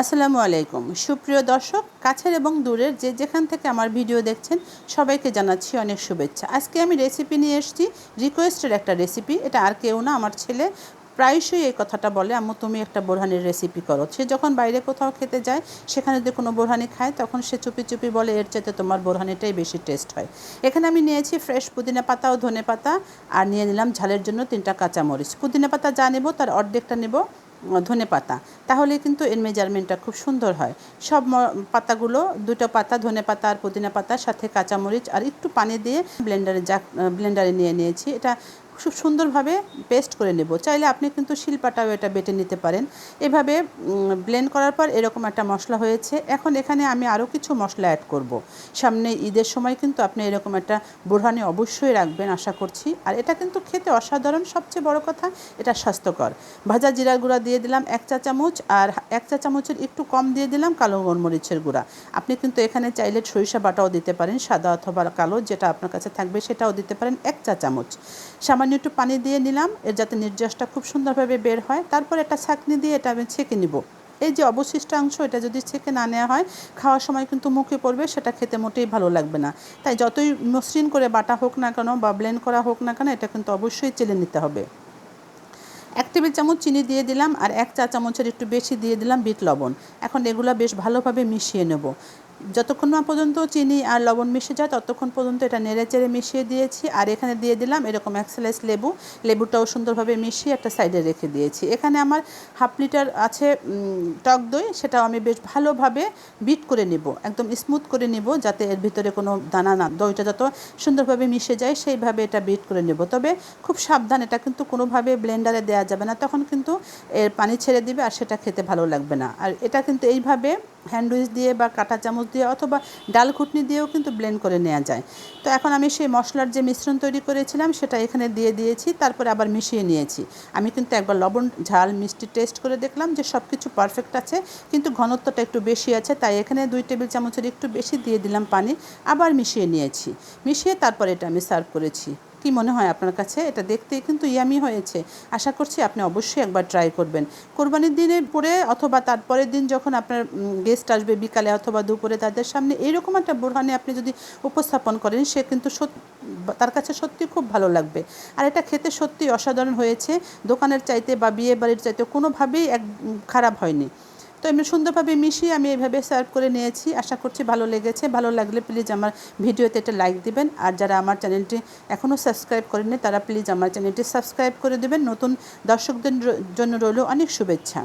আসসালামু আলাইকুম। সুপ্রিয় দর্শক, কাছের এবং দূরের যে যেখান থেকে আমার ভিডিও দেখছেন, সবাইকে জানাচ্ছি অনেক শুভেচ্ছা। আজকে আমি রেসিপি নিয়ে এসেছি রিকোয়েস্টের একটা রেসিপি এটা আর কেউ না, আমার ছেলে প্রায়শই এই কথাটা বলে, আম্মু, তুমি একটা বোরহানির রেসিপি করো। সে যখন বাইরে কোথাও খেতে যায়, সেখানে যদি কোনো বোরহানি খায়, তখন সে চুপি চুপি বলে, এর চাইতে তোমার বোরহানিটাই বেশি টেস্ট হয়। এখানে আমি নিয়েছি ফ্রেশ পুদিনা পাতা ও ধনে পাতা, আর নিয়ে নিলাম ঝালের জন্য তিনটা কাঁচামরিচ। পুদিনা পাতা যা নেব, তার অর্ধেকটা নেব ধনে পাতা। তাহলে কিন্তু এর মেজারমেন্টটা খুব সুন্দর হয়। সব পাতাগুলো দুটো পাতা, ধনে পাতা আর পুদিনা পাতার সাথে কাঁচামরিচ আর একটু পানি দিয়ে ব্লেন্ডারে যা ব্লেন্ডারে নিয়ে নিয়েছি। এটা খুব সুন্দরভাবে পেস্ট করে নেব। চাইলে আপনি কিন্তু শিলপাটাও এটা বেটে নিতে পারেন। এভাবে ব্লেন্ড করার পর এরকম একটা মশলা হয়েছে। এখন এখানে আমি আরও কিছু মশলা অ্যাড করব। সামনে ঈদের সময় কিন্তু আপনি এরকম একটা বোরহানি অবশ্যই রাখবেন, আশা করছি। আর এটা কিন্তু খেতে অসাধারণ, সবচেয়ে বড় কথা, এটা স্বাস্থ্যকর। ভাজা জিরা গুঁড়া দিয়ে দিলাম এক চা চামচ আর এক চা চামচের একটু কম দিয়ে দিলাম কালো গোলমরিচের গুঁড়া। আপনি কিন্তু এখানে চাইলে সরিষা বাটাও দিতে পারেন, সাদা অথবা কালো, যেটা আপনার কাছে থাকবে সেটাও দিতে পারেন এক চা চামচ। সামান্য সামান্য একটু পানি দিয়ে নিলাম, এর যাতে নির্যাসটা খুব সুন্দরভাবে বের হয়। তারপর একটা ছাঁকনি দিয়ে এটা আমি ছেঁকে নিব। এই যে অবশিষ্ট অংশ এটা যদি ছেঁকে না নেওয়া হয়, খাওয়ার সময় কিন্তু মুখে পড়বে, সেটা খেতে মোটেই ভালো লাগবে না। তাই যতই মসৃণ করে বাটা হোক না কেন বা ব্লেন্ড করা হোক না কেন, এটা কিন্তু অবশ্যই চেলে নিতে হবে। এক টেবিল চামচ চিনি দিয়ে দিলাম, আর এক চা চামচের একটু বেশি দিয়ে দিলাম বিট লবণ। এখন এগুলো বেশ ভালোভাবে মিশিয়ে নেব। যতক্ষণ না পর্যন্ত চিনি আর লবণ মিশে যায়, ততক্ষণ পর্যন্ত এটা নেড়ে চেড়ে মিশিয়ে দিয়েছি। আর এখানে দিয়ে দিলাম এরকম এক স্লাইস লেবু। লেবুটাও সুন্দরভাবে মিশিয়ে একটা সাইডে রেখে দিয়েছি। এখানে আমার হাফ লিটার আছে টক দই, সেটাও আমি বেশ ভালোভাবে বিট করে নিব, একদম স্মুথ করে নিব, যাতে এর ভিতরে কোনো দানা না, দইটা যত সুন্দরভাবে মিশে যায়, সেইভাবে এটা বিট করে নেব। তবে খুব সাবধান, এটা কিন্তু কোনোভাবে ব্লেন্ডারে দেওয়া যাবে না, তখন কিন্তু এর পানি ছেড়ে দিবে আর সেটা খেতে ভালো লাগবে না। আর এটা কিন্তু এইভাবে হ্যান্ডউইচ দিয়ে বা কাঁটা চামচ দিয়ে অথবা ডাল ঘুটনি দিয়েও কিন্তু ব্লেন্ড করে নেওয়া যায়। তো এখন আমি সেই মশলার যে মিশ্রণ তৈরি করেছিলাম, সেটা এখানে দিয়ে দিয়েছি, তারপরে আবার মিশিয়ে নিয়েছি। আমি কিন্তু একবার লবণ, ঝাল, মিষ্টি টেস্ট করে দেখলাম যে সব কিছু পারফেক্ট আছে, কিন্তু ঘনত্বটা একটু বেশি আছে, তাই এখানে দুই টেবিল চামচের একটু বেশি দিয়ে দিলাম পানি, আবার মিশিয়ে নিয়েছি। মিশিয়ে তারপরে এটা আমি সার্ভ করেছি। কি মনে হয় আপনার কাছে? এটা দেখতে কিন্তু ইয়ামি হয়েছে। আশা করছি আপনি অবশ্যই একবার ট্রাই করবেন। কোরবানির দিনের পরে অথবা তারপরের দিন যখন আপনার গেস্ট আসবে বিকালে অথবা দুপুরে তাদের সামনে এইরকম একটা বোরহানি আপনি যদি উপস্থাপন করেন, সে কিন্তু তার কাছে সত্যি খুব ভালো লাগবে। আর এটা খেতে সত্যি অসাধারণ হয়েছে। দোকানের চাইতে বা বিয়ে বাড়ির চাইতে কোনোভাবেই এক খারাপ হয়নি। তো এমনি সুন্দরভাবে মিশিয়ে আমি এইভাবে সার্ভ করে নিয়েছি। আশা করছি ভালো লেগেছে। ভালো লাগলে প্লিজ আমার ভিডিওতে একটা লাইক দিবেন। আর যারা আমার চ্যানেলটি এখনও সাবস্ক্রাইব করেনি তারা প্লিজ আমার চ্যানেলটি সাবস্ক্রাইব করে দেবেন। নতুন দর্শকদের জন্য রইল অনেক শুভেচ্ছা।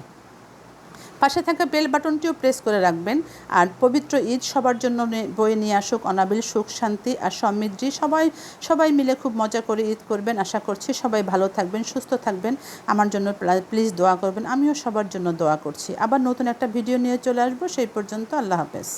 পাশে থাকা বেল বাটনটিও প্রেস করে রাখবেন আর পবিত্র ঈদ সবার জন্য বয়ে নিয়ে আসুক অনাবিল সুখ, শান্তি আর সমৃদ্ধি। সবাই সবাই মিলে খুব মজা করে ঈদ করবেন। আশা করছি সবাই ভালো থাকবেন, সুস্থ থাকবেন। আমার জন্য প্লিজ দোয়া করবেন। আমিও সবার জন্য দোয়া করছি। আবার নতুন একটা ভিডিও নিয়ে চলে আসব। সেই পর্যন্ত আল্লাহ হাফেজ।